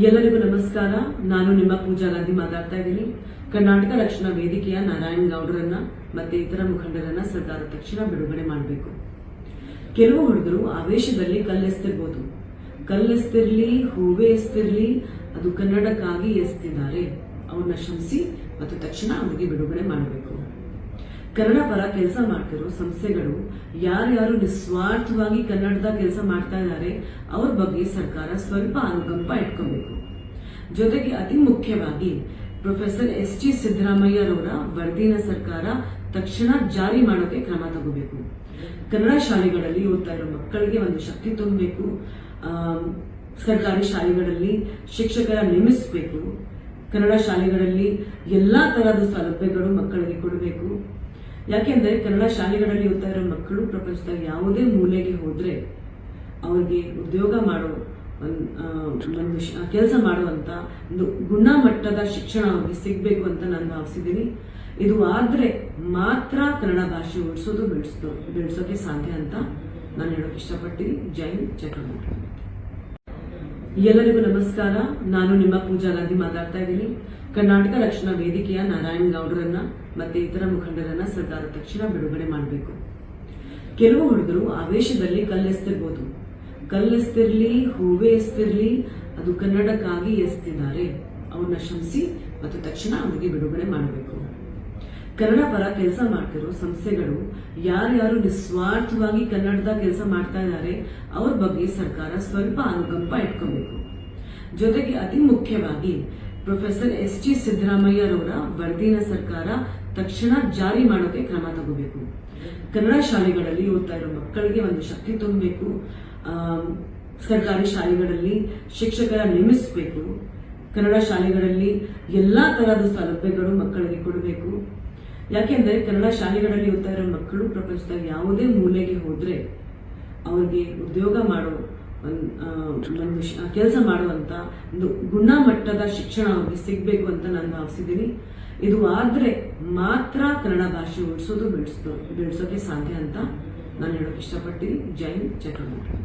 ಎಲ್ಲರಿಗೂ ನಮಸ್ಕಾರ. ನಾನು ನಿಮ್ಮ ಪೂಜಾ ಗಾಂಧಿ ಮಾತಾಡ್ತಾ ಇದ್ದೀನಿ. ಕರ್ನಾಟಕ ರಕ್ಷಣಾ ವೇದಿಕೆಯ ನಾರಾಯಣ್ ಗೌಡರನ್ನ ಮತ್ತೆ ಇತರ ಮುಖಂಡರನ್ನ ಸರ್ಕಾರ ತಕ್ಷಣ ಬಿಡುಗಡೆ ಮಾಡಬೇಕು. ಕೆಲವು ಹುಡುಗರು ಆವೇಶದಲ್ಲಿ ಕಲ್ಲೆಸ್ತಿರ್ಬೋದು ಕಲ್ಲೆಸ್ತಿರ್ಲಿ ಹೂವೆ ಎಸ್ತಿರ್ಲಿ ಅದು ಕನ್ನಡಕ್ಕಾಗಿ ಎಸ್ತಿದ್ದಾರೆ ಅವ್ರನ್ನ ಶ್ರಮಿಸಿ ಮತ್ತು ತಕ್ಷಣ ಅವರಿಗೆ ಬಿಡುಗಡೆ ಮಾಡಬೇಕು. ಕನ್ನಡ ಪರ ಕೆಲಸ ಮಾಡ್ತಿರೋ ಸಂಸ್ಥೆಗಳು ಯಾರ್ಯಾರು ನಿಸ್ವಾರ್ಥವಾಗಿ ಕನ್ನಡದ ಕೆಲಸ ಮಾಡ್ತಾ ಇದ್ದಾರೆ, ಅವ್ರ ಬಗ್ಗೆ ಸರ್ಕಾರ ಸ್ವಲ್ಪ ಅನುಕಂಪ ಇಟ್ಕೋಬೇಕು. ಜೊತೆಗೆ ಅತಿ ಮುಖ್ಯವಾಗಿ ಪ್ರೊಫೆಸರ್ ಎಸ್ ಜಿ ಸಿದ್ದರಾಮಯ್ಯರವರ ವರದಿನ ಸರ್ಕಾರ ತಕ್ಷಣ ಜಾರಿ ಮಾಡೋಕೆ ಕ್ರಮ ತಗೋಬೇಕು. ಕನ್ನಡ ಶಾಲೆಗಳಲ್ಲಿ ಓದ್ತಾ ಮಕ್ಕಳಿಗೆ ಒಂದು ಶಕ್ತಿ ತುಂಬಬೇಕು. ಸರ್ಕಾರಿ ಶಾಲೆಗಳಲ್ಲಿ ಶಿಕ್ಷಕರ ನೇಮಿಸಬೇಕು. ಕನ್ನಡ ಶಾಲೆಗಳಲ್ಲಿ ಎಲ್ಲಾ ತರಹದ ಸೌಲಭ್ಯಗಳು ಮಕ್ಕಳಿಗೆ ಕೊಡಬೇಕು. ಯಾಕೆಂದ್ರೆ ಕನ್ನಡ ಶಾಲೆಗಳಲ್ಲಿ ಓದ್ತಾ ಇರೋ ಮಕ್ಕಳು ಪ್ರಪಂಚದ ಯಾವುದೇ ಮೂಲೆಗೆ ಹೋದ್ರೆ ಅವರಿಗೆ ಉದ್ಯೋಗ ಮಾಡೋ ಒಂದ್, ಕೆಲಸ ಮಾಡುವಂತ ಒಂದು ಗುಣಮಟ್ಟದ ಶಿಕ್ಷಣ ಅವ್ರಿಗೆ ಸಿಗಬೇಕು ಅಂತ ನಾನು ಭಾವಿಸಿದ್ದೀನಿ. ಇದು ಆದ್ರೆ ಮಾತ್ರ ಕನ್ನಡ ಭಾಷೆ ಉಳಿಸೋದು ಬೆಳೆಸೋ ಬೆಳೆಸೋಕೆ ಸಾಧ್ಯ ಅಂತ ನಾನು ಹೇಳೋಕೆ ಇಷ್ಟಪಡ್ತೀನಿ. ಜೈ ಜೈ ಎಲ್ಲರಿಗೂ ನಮಸ್ಕಾರ. ನಾನು ನಿಮ್ಮ ಪೂಜಾ ಗಾಂಧಿ ಮಾತಾಡ್ತಾ ಇದ್ದೀನಿ. ಕರ್ನಾಟಕ ರಕ್ಷಣಾ ವೇದಿಕೆಯ ನಾರಾಯಣ್ ಗೌಡರನ್ನ ಮತ್ತೆ ಇತರ ಮುಖಂಡರನ್ನ ಸರ್ಕಾರ ತಕ್ಷಣ ಬಿಡುಗಡೆ ಮಾಡಬೇಕು. ಕೆಲವು ಹುಡುಗರು ಆವೇಶದಲ್ಲಿ ಕಲ್ಲೆಸ್ತಿರ್ಬೋದು ಕಲ್ಲೆಸ್ತಿರ್ಲಿ ಹೂವೆ ಎಸ್ತಿರ್ಲಿ ಅದು ಕನ್ನಡಕ್ಕಾಗಿ ಎಸ್ತಿದ್ದಾರೆ ಅವ್ರನ್ನ ಶ್ರಮಿಸಿ ಮತ್ತು ತಕ್ಷಣ ಅವರಿಗೆ ಬಿಡುಗಡೆ ಮಾಡಬೇಕು. ಕನ್ನಡ ಪರ ಕೆಲಸ ಮಾಡ್ತಿರೋ ಸಂಸ್ಥೆಗಳು ಯಾರ್ಯಾರು ನಿಸ್ವಾರ್ಥವಾಗಿ ಕನ್ನಡದ ಕೆಲಸ ಮಾಡ್ತಾ ಇದ್ದಾರೆ, ಅವ್ರ ಬಗ್ಗೆ ಸರ್ಕಾರ ಸ್ವಲ್ಪ ಅನುಕಂಪ ಇಟ್ಕೋಬೇಕು. ಜೊತೆಗೆ ಅತಿ ಮುಖ್ಯವಾಗಿ ಪ್ರೊಫೆಸರ್ ಎಸ್ ಟಿ ಸಿದ್ದರಾಮಯ್ಯರವರ ವರದಿನ ಸರ್ಕಾರ ತಕ್ಷಣ ಜಾರಿ ಮಾಡೋಕೆ ಕ್ರಮ ತಗೋಬೇಕು. ಕನ್ನಡ ಶಾಲೆಗಳಲ್ಲಿ ಓದ್ತಾ ಇರೋ ಮಕ್ಕಳಿಗೆ ಒಂದು ಶಕ್ತಿ ತುಂಬಬೇಕು. ಸರ್ಕಾರಿ ಶಾಲೆಗಳಲ್ಲಿ ಶಿಕ್ಷಕರ ನೇಮಿಸಬೇಕು. ಕನ್ನಡ ಶಾಲೆಗಳಲ್ಲಿ ಎಲ್ಲಾ ತರಹದ ಸೌಲಭ್ಯಗಳು ಮಕ್ಕಳಿಗೆ ಕೊಡಬೇಕು. ಯಾಕೆಂದ್ರೆ ಕನ್ನಡ ಶಾಲೆಗಳಲ್ಲಿ ಓದ್ತಾ ಇರೋ ಮಕ್ಕಳು ಪ್ರಪಂಚದ ಯಾವುದೇ ಮೂಲೆಗೆ ಹೋದ್ರೆ ಅವ್ರಿಗೆ ಉದ್ಯೋಗ ಮಾಡೋ ಒಂದ್, ಕೆಲಸ ಮಾಡುವಂತ ಒಂದು ಗುಣಮಟ್ಟದ ಶಿಕ್ಷಣ ಅವ್ರಿಗೆ ಸಿಗ್ಬೇಕು ಅಂತ ನಾನು ಭಾವಿಸಿದ್ದೀನಿ. ಇದು ಆದ್ರೆ ಮಾತ್ರ ಕನ್ನಡ ಭಾಷೆ ಉಳಿಸೋದು ಬೆಳೆಸೋ ಬೆಳೆಸೋಕೆ ಸಾಧ್ಯ ಅಂತ ನಾನು ಹೇಳೋಕೆ ಇಷ್ಟಪಟ್ಟಿದ್ದೀನಿ ಜೈನ್ ಕರ್ನಾಟಕ.